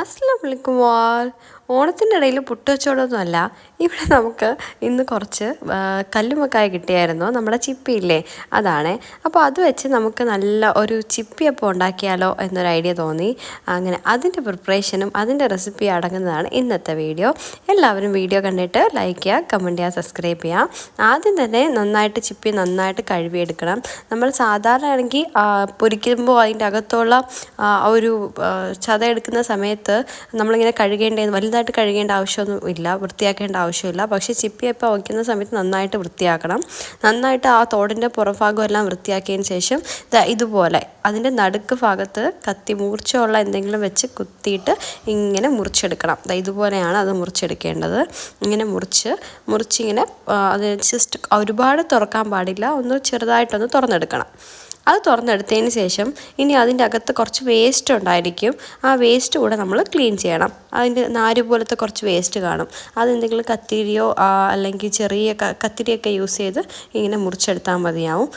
അസ്സലാം വലിക്കും വാൽ ഓണത്തിന്റെ ഇടയിൽ പുട്ടുവച്ചോടൊന്നുമല്ല ഇവിടെ നമുക്ക് ഇന്ന് കുറച്ച് കല്ലുമക്കായ കിട്ടിയായിരുന്നു. നമ്മുടെ ചിപ്പിയില്ലേ? അതാണ്. അപ്പോൾ അത് വെച്ച് നമുക്ക് നല്ല ഒരു ചിപ്പിയപ്പം ഉണ്ടാക്കിയാലോ എന്നൊരു ഐഡിയ തോന്നി. അങ്ങനെ അതിന്റെ പ്രിപ്പറേഷനും അതിന്റെ റെസിപ്പി അടങ്ങുന്നതാണ് ഇന്നത്തെ വീഡിയോ. എല്ലാവരും വീഡിയോ കണ്ടിട്ട് ലൈക്ക് ചെയ്യുക കമന്റ് ചെയ്യുക സബ്സ്ക്രൈബ് ചെയ്യുക ആദ്യം തന്നെ നന്നായിട്ട് ചിപ്പി നന്നായിട്ട് കഴുകിയെടുക്കണം. നമ്മൾ സാധാരണ ആണെങ്കിൽ പൊരിക്കുമ്പോൾ അതിന്റെ അകത്തുള്ള ഒരു ചതയെടുക്കുന്ന സമയത്ത് നമ്മളിങ്ങനെ കഴുകേണ്ട വലുതായിട്ട് കഴുകേണ്ട ആവശ്യമൊന്നും ഇല്ല വൃത്തിയാക്കേണ്ട ആവശ്യമില്ല. പക്ഷേ ചിപ്പിയപ്പം വയ്ക്കുന്ന സമയത്ത് നന്നായിട്ട് വൃത്തിയാക്കണം. നന്നായിട്ട് ആ തോടിന്റെ പുറംഭാഗം എല്ലാം വൃത്തിയാക്കിയതിന് ശേഷം ഇതുപോലെ അതിന്റെ നടുക്ക് ഭാഗത്ത് കത്തി മൂർച്ചയുള്ള എന്തെങ്കിലും വെച്ച് കുത്തിയിട്ട് ഇങ്ങനെ മുറിച്ചെടുക്കണം. ഇതുപോലെയാണ് അത് മുറിച്ചെടുക്കേണ്ടത്. ഇങ്ങനെ മുറിച്ച് മുറിച്ചിങ്ങനെ അത് ജസ്റ്റ് ഒരുപാട് തുറക്കാൻ പാടില്ല. ഒന്ന് ചെറുതായിട്ടൊന്ന് തുറന്നെടുക്കണം. അത് തുറന്നെടുത്തതിന് ശേഷം ഇനി അതിന്റെ അകത്ത് കുറച്ച് വേസ്റ്റ് ഉണ്ടായിരിക്കും. ആ വേസ്റ്റ് കൂടെ നമ്മൾ ക്ലീൻ ചെയ്യണം. അതിന്റെ നാര് പോലത്തെ കുറച്ച് വേസ്റ്റ് കാണും. അതെന്തെങ്കിലും കത്തിരിയോ അല്ലെങ്കിൽ ചെറിയ കത്തിരിയൊക്കെ യൂസ് ചെയ്ത് ഇങ്ങനെ മുറിച്ചെടുത്താൽ മതിയാവും.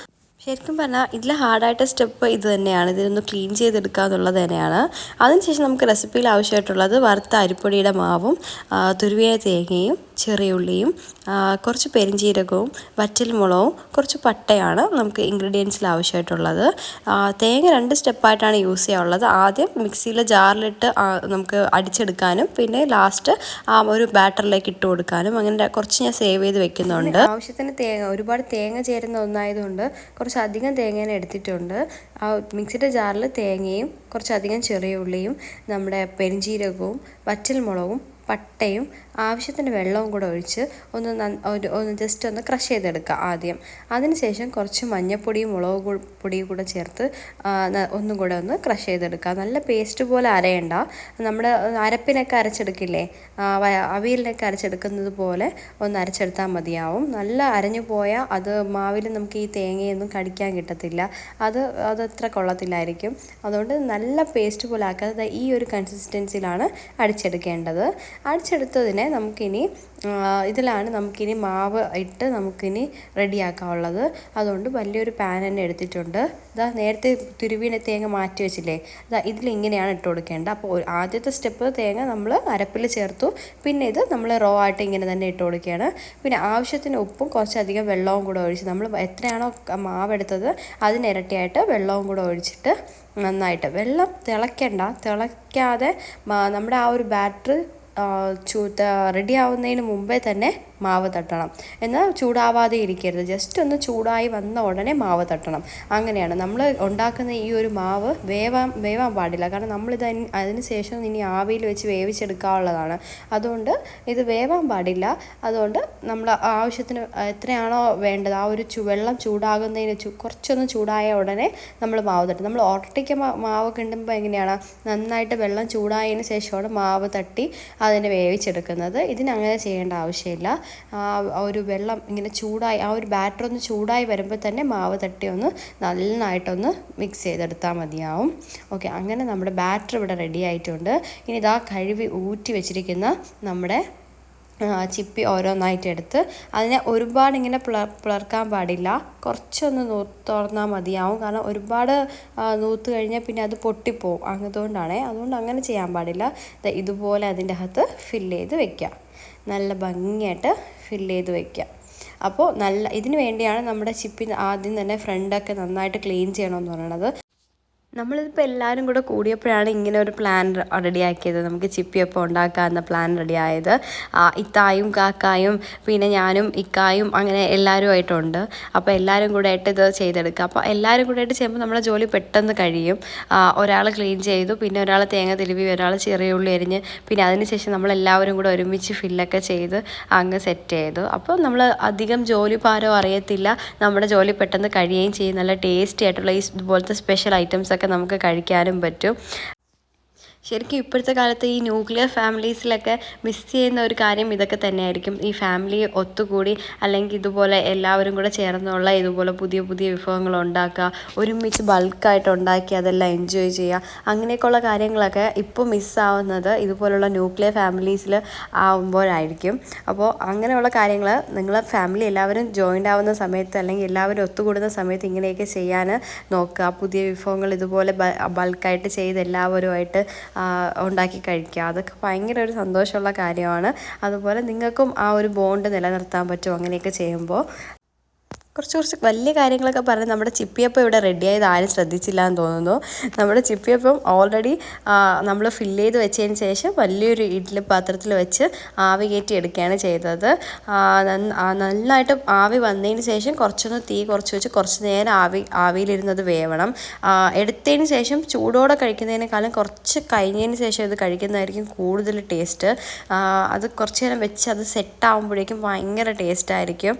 ശരിക്കും പറഞ്ഞാൽ ഇതിൽ ഹാർഡായിട്ട് സ്റ്റെപ്പ് ഇത് തന്നെയാണ്. ഇതിനൊന്ന് ക്ലീൻ ചെയ്തെടുക്കുക എന്നുള്ളത് തന്നെയാണ്. അതിനുശേഷം നമുക്ക് റെസിപ്പിയിൽ ആവശ്യമായിട്ടുള്ളത് വറുത്ത അരിപ്പൊടിയുടെ മാവും തുരുവിയ തേങ്ങയും ചെറിയ ഉള്ളിയും കുറച്ച് പെരിഞ്ജീരകവും വറ്റൽമുളകും കുറച്ച് പട്ടയാണ് നമുക്ക് ഇൻഗ്രീഡിയൻസിൽ ആവശ്യമായിട്ടുള്ളത്. തേങ്ങ രണ്ട് സ്റ്റെപ്പായിട്ടാണ് യൂസ് ചെയ്യാനുള്ളത്. ആദ്യം മിക്സിയിലെ ജാറിലിട്ട് നമുക്ക് അടിച്ചെടുക്കാനും പിന്നെ ലാസ്റ്റ് ഒരു ബാറ്ററിലേക്ക് ഇട്ട് കൊടുക്കാനും. അങ്ങനെ കുറച്ച് ഞാൻ സേവ് ചെയ്ത് വെക്കുന്നുണ്ട്. ആവശ്യത്തിന് തേങ്ങ ഒരുപാട് തേങ്ങ ചേരുന്ന ഒന്നായതുകൊണ്ട് കുറച്ച് അധികം തേങ്ങേനെ എടുത്തിട്ടുണ്ട്. ആ മിക്സിയുടെ ജാറിൽ തേങ്ങയും കുറച്ചധികം ചെറിയ ഉള്ളിയും നമ്മുടെ പെരിഞ്ജീരകവും വറ്റൽമുളകും പട്ടയും ആവശ്യത്തിന് വെള്ളവും കൂടെ ഒഴിച്ച് ഒന്ന് ഒരു ഒന്ന് ജസ്റ്റ് ഒന്ന് ക്രഷ് ചെയ്തെടുക്കുക ആദ്യം. അതിനുശേഷം കുറച്ച് മഞ്ഞപ്പൊടിയും മുളക് പൊടിയും കൂടെ ചേർത്ത് ഒന്നും കൂടെ ഒന്ന് ക്രഷ് ചെയ്തെടുക്കുക നല്ല പേസ്റ്റ് പോലെ അരയണ്ട. നമ്മുടെ അരപ്പിനൊക്കെ അരച്ചെടുക്കില്ലേ? അവിയലിനൊക്കെ അരച്ചെടുക്കുന്നത് പോലെ ഒന്ന് അരച്ചെടുത്താൽ മതിയാവും. നല്ല അരഞ്ഞു പോയാൽ അത് മാവിൽ നമുക്ക് ഈ തേങ്ങയൊന്നും കടിക്കാൻ കിട്ടത്തില്ല. അത് അതത്ര കൊള്ളത്തില്ലായിരിക്കും. അതുകൊണ്ട് നല്ല പേസ്റ്റ് പോലെ ആക്കാതെ ഈ ഒരു കൺസിസ്റ്റൻസിയിലാണ് അടിച്ചെടുക്കേണ്ടത്. അടിച്ചെടുത്തതിനെ നമുക്കിനി ഇതിലാണ് നമുക്കിനി മാവ് ഇട്ട് നമുക്കിനി റെഡിയാക്കാനുള്ളത്. അതുകൊണ്ട് വലിയൊരു പാൻ തന്നെ എടുത്തിട്ടുണ്ട്. ഇതാ നേരത്തെ തുരുവീനെ തേങ്ങ മാറ്റി വെച്ചില്ലേ? ഇതാ ഇതിലിങ്ങനെയാണ് ഇട്ട് കൊടുക്കേണ്ടത്. അപ്പോൾ ആദ്യത്തെ സ്റ്റെപ്പ് തേങ്ങ നമ്മൾ അരപ്പിൽ ചേർത്തു. പിന്നെ ഇത് നമ്മൾ റോ ആയിട്ട് ഇങ്ങനെ തന്നെ ഇട്ട് കൊടുക്കുകയാണ്. പിന്നെ ആവശ്യത്തിന് ഉപ്പും കുറച്ചധികം വെള്ളവും കൂടെ ഒഴിച്ച് നമ്മൾ എത്രയാണോ മാവ് മാവെടുത്തത് അതിനിരട്ടിയായിട്ട് വെള്ളവും കൂടെ ഒഴിച്ചിട്ട് നന്നായിട്ട്. വെള്ളം തിളയ്ക്കണ്ട തിളയ്ക്കാതെ നമ്മുടെ ആ ഒരു ബാറ്റർ ചൂ റെഡി ആവുന്നതിന് മുമ്പേ തന്നെ മാവ് തട്ടണം. എന്നാൽ ചൂടാവാതെ ഇരിക്കരുത്. ജസ്റ്റ് ഒന്ന് ചൂടായി വന്ന ഉടനെ മാവ് തട്ടണം. അങ്ങനെയാണ്. നമ്മൾ ഉണ്ടാക്കുന്ന ഈ ഒരു മാവ് വേവാൻ വേവാൻ പാടില്ല. കാരണം നമ്മളിത് അതിന് ശേഷം ഇനി ആവിയിൽ വെച്ച് വേവിച്ചെടുക്കാനുള്ളതാണ് അതുകൊണ്ട് ഇത് വേവാൻ പാടില്ല. അതുകൊണ്ട് നമ്മൾ ആവശ്യത്തിന് എത്രയാണോ വേണ്ടത് ആ ഒരു ചു വെള്ളം ചൂടാകുന്നതിന് കുറച്ചൊന്ന് ചൂടായ ഉടനെ നമ്മൾ മാവ് തട്ടും. നമ്മൾ ഒട്ടയ്ക്ക് മാവ് കിണ്ടുമ്പോൾ എങ്ങനെയാണ്? നന്നായിട്ട് വെള്ളം ചൂടായതിന് ശേഷമാണ് മാവ് തട്ടി അതിനെ വേവിച്ചെടുക്കുന്നത്. ഇതിനങ്ങനെ ചെയ്യേണ്ട ആവശ്യമില്ല. ഒരു വെള്ളം ഇങ്ങനെ ചൂടായി ആ ഒരു ബാറ്റർ ഒന്ന് ചൂടായി വരുമ്പോൾ തന്നെ മാവ് തട്ടി ഒന്ന് നന്നായിട്ടൊന്ന് മിക്സ് ചെയ്തെടുത്താൽ മതിയാവും. ഓക്കെ അങ്ങനെ നമ്മുടെ ബാറ്റർ ഇവിടെ റെഡി ആയിട്ടുണ്ട്. ഇനി ഇതാ കഴുകി ഊറ്റി വെച്ചിരിക്കുന്ന നമ്മുടെ ചിപ്പി ഓരോന്നായിട്ട് എടുത്ത് അതിനെ ഒരുപാട് ഇങ്ങനെ പിളർ പിളർക്കാൻ പാടില്ല. കുറച്ചൊന്ന് നൂ തുറന്നാൽ മതിയാവും. കാരണം ഒരുപാട് ആ, നൂത്ത് കഴിഞ്ഞാൽ പിന്നെ അത് പൊട്ടിപ്പോവും. അതുകൊണ്ടാണേ. അതുകൊണ്ട് അങ്ങനെ ചെയ്യാൻ പാടില്ല. ഇതുപോലെ അതിന്റെ അകത്ത് ഫില്ല് ചെയ്ത് വെക്കുക നല്ല ഭംഗിയായിട്ട് ഫില്ല് ചെയ്ത് വയ്ക്കുക അപ്പോൾ നല്ല ഇതിന് വേണ്ടിയാണ് നമ്മുടെ ചിപ്പി ആദ്യം തന്നെ ഫ്രണ്ടൊക്കെ നന്നായിട്ട് ക്ലീൻ ചെയ്യണമെന്ന് പറയുന്നത് നമ്മളിതിപ്പോൾ എല്ലാവരും കൂടെ കൂടിയപ്പോഴാണ് ഇങ്ങനെ ഒരു പ്ലാൻ റെഡിയാക്കിയത് നമുക്ക് ചിപ്പിയപ്പം ഉണ്ടാക്കാമെന്ന പ്ലാൻ റെഡിയായത് ഇത്തായും കാക്കായും പിന്നെ ഞാനും ഇക്കായും അങ്ങനെ എല്ലാവരും ആയിട്ടുണ്ട് അപ്പോൾ എല്ലാവരും കൂടെ ആയിട്ട് ഇത് ചെയ്തെടുക്കുക. അപ്പോൾ എല്ലാവരും കൂടെ ആയിട്ട് ചെയ്യുമ്പോൾ നമ്മളെ ജോലി പെട്ടെന്ന് കഴിയും. ഒരാൾ ക്ലീൻ ചെയ്തു. പിന്നെ ഒരാൾ തേങ്ങ തിരുവി ഒരാൾ ചെറിയ ഉള്ളി എരിഞ്ഞ് പിന്നെ അതിനുശേഷം നമ്മളെല്ലാവരും കൂടെ ഒരുമിച്ച് ഫില്ലൊക്കെ ചെയ്ത് അങ്ങ് സെറ്റ് ചെയ്തു. അപ്പോൾ നമ്മൾ അധികം ജോലി ഭാരം അറിയത്തില്ല. നമ്മുടെ ജോലി പെട്ടെന്ന് കഴിയുകയും ചെയ്യും. നല്ല ടേസ്റ്റി ആയിട്ടുള്ള ഈ ഇതുപോലത്തെ സ്പെഷ്യൽ ഐറ്റംസ് നമുക്ക് കഴിക്കാനും പറ്റും. ശരിക്കും ഇപ്പോഴത്തെ കാലത്ത് ഈ ന്യൂക്ലിയർ ഫാമിലീസിലൊക്കെ മിസ് ചെയ്യുന്ന ഒരു കാര്യം ഇതൊക്കെ തന്നെയായിരിക്കും. ഈ ഫാമിലി ഒത്തുകൂടി അല്ലെങ്കിൽ ഇതുപോലെ എല്ലാവരും കൂടെ ചേർന്നുള്ള ഇതുപോലെ പുതിയ പുതിയ വിഭവങ്ങൾ ഉണ്ടാക്കുക ഒരുമിച്ച് ബൾക്കായിട്ട് ഉണ്ടാക്കി അതെല്ലാം എൻജോയ് ചെയ്യുക അങ്ങനെയൊക്കെയുള്ള കാര്യങ്ങളൊക്കെ ഇപ്പോൾ മിസ്സാവുന്നത് ഇതുപോലുള്ള ന്യൂക്ലിയർ ഫാമിലീസിൽ ആവുമ്പോഴായിരിക്കും. അപ്പോൾ അങ്ങനെയുള്ള കാര്യങ്ങൾ നിങ്ങൾ ഫാമിലി എല്ലാവരും ജോയിന്റ് ആവുന്ന സമയത്ത് അല്ലെങ്കിൽ എല്ലാവരും ഒത്തുകൂടുന്ന സമയത്ത് ഇങ്ങനെയൊക്കെ ചെയ്യാൻ നോക്കുക. പുതിയ വിഭവങ്ങൾ ഇതുപോലെ ബൾക്കായിട്ട് ചെയ്ത് എല്ലാവരുമായിട്ട് ഉണ്ടാക്കി കഴിക്കുക. അതൊക്കെ ഭയങ്കര ഒരു സന്തോഷമുള്ള കാര്യമാണ്. അതുപോലെ നിങ്ങൾക്കും ആ ഒരു ബോണ്ട് നിലനിർത്താൻ പറ്റും അങ്ങനെയൊക്കെ ചെയ്യുമ്പോൾ. കുറച്ച് കുറച്ച് വലിയ കാര്യങ്ങളൊക്കെ പറഞ്ഞ് നമ്മുടെ ചിപ്പിയപ്പം ഇവിടെ റെഡി ആയത് ആരും ശ്രദ്ധിച്ചില്ല എന്ന് തോന്നുന്നു. നമ്മുടെ ചിപ്പിയപ്പം ഓൾറെഡി നമ്മൾ ഫില്ല് ചെയ്ത് വെച്ചതിന് ശേഷം വലിയൊരു ഇഡ്ഡലി പാത്രത്തിൽ വെച്ച് ആവി കയറ്റി എടുക്കുകയാണ് ചെയ്തത്. നന്നായിട്ട് ആവി വന്നതിന് ശേഷം കുറച്ചൊന്ന് തീ കുറച്ച് വെച്ച് കുറച്ച് നേരം ആവി ആവിയിലിരുന്നത് വേവണം. എടുത്തതിന് ശേഷം ചൂടോടെ കഴിക്കുന്നതിനേക്കാളും കുറച്ച് കഴിഞ്ഞതിന് ശേഷം ഇത് കഴിക്കുന്നതായിരിക്കും കൂടുതൽ ടേസ്റ്റ് അത് കുറച്ച് നേരം വെച്ച് അത് സെറ്റ് ആകുമ്പോഴേക്കും ഭയങ്കര ടേസ്റ്റ് ആയിരിക്കും.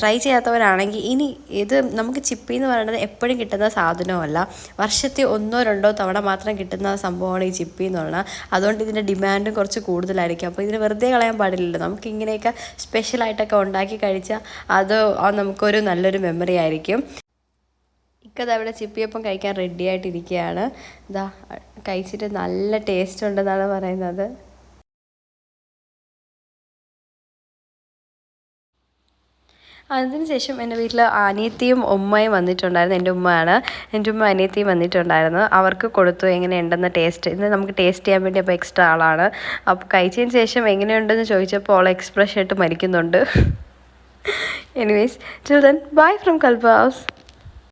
ട്രൈ ചെയ്യാത്തവരാണ് ആണെങ്കിൽ ഇനി ഇത് നമുക്ക് ചിപ്പി എന്ന് പറയുന്നത് എപ്പോഴും കിട്ടുന്ന സാധനമല്ല. വർഷത്തിൽ ഒന്നോ രണ്ടോ തവണ മാത്രം കിട്ടുന്ന സംഭവമാണ് ഈ ചിപ്പി എന്ന് പറയുന്നത് അതുകൊണ്ട് ഇതിന്റെ ഡിമാൻഡും കുറച്ച് കൂടുതലായിരിക്കും. അപ്പോൾ ഇതിന് വെറുതെ കളയാൻ പാടില്ലല്ലോ. നമുക്ക് ഇങ്ങനെയൊക്കെ സ്പെഷ്യലായിട്ടൊക്കെ ഉണ്ടാക്കി കഴിച്ചാൽ അത് നമുക്കൊരു നല്ലൊരു മെമ്മറി ആയിരിക്കും. ഇക്കത് അവിടെ ചിപ്പിയപ്പം കഴിക്കാൻ റെഡി ആയിട്ടിരിക്കുകയാണ്. ഇതാ കഴിച്ചിട്ട് നല്ല ടേസ്റ്റ് ഉണ്ടെന്നാണ് പറയുന്നത്. അതിനുശേഷം എന്റെ വീട്ടിൽ അനിയത്തിയും ഉമ്മയും വന്നിട്ടുണ്ടായിരുന്നു. എന്റെ ഉമ്മയാണ്. എന്റെ ഉമ്മ അനിയത്തിയും വന്നിട്ടുണ്ടായിരുന്നു. അവർക്ക് കൊടുത്തു എങ്ങനെയുണ്ടെന്ന് ടേസ്റ്റ് ഇന്ന് നമുക്ക് ടേസ്റ്റ് ചെയ്യാൻ വേണ്ടി അപ്പോൾ എക്സ്ട്രാ ആളാണ്. അപ്പോൾ കഴിച്ചതിന് ശേഷം എങ്ങനെയുണ്ടെന്ന് ചോദിച്ചപ്പോൾ അവൾ എക്സ്പ്രഷൻ ആയിട്ട് മരിക്കുന്നുണ്ട്. Anyways children bye from കൽബാസ്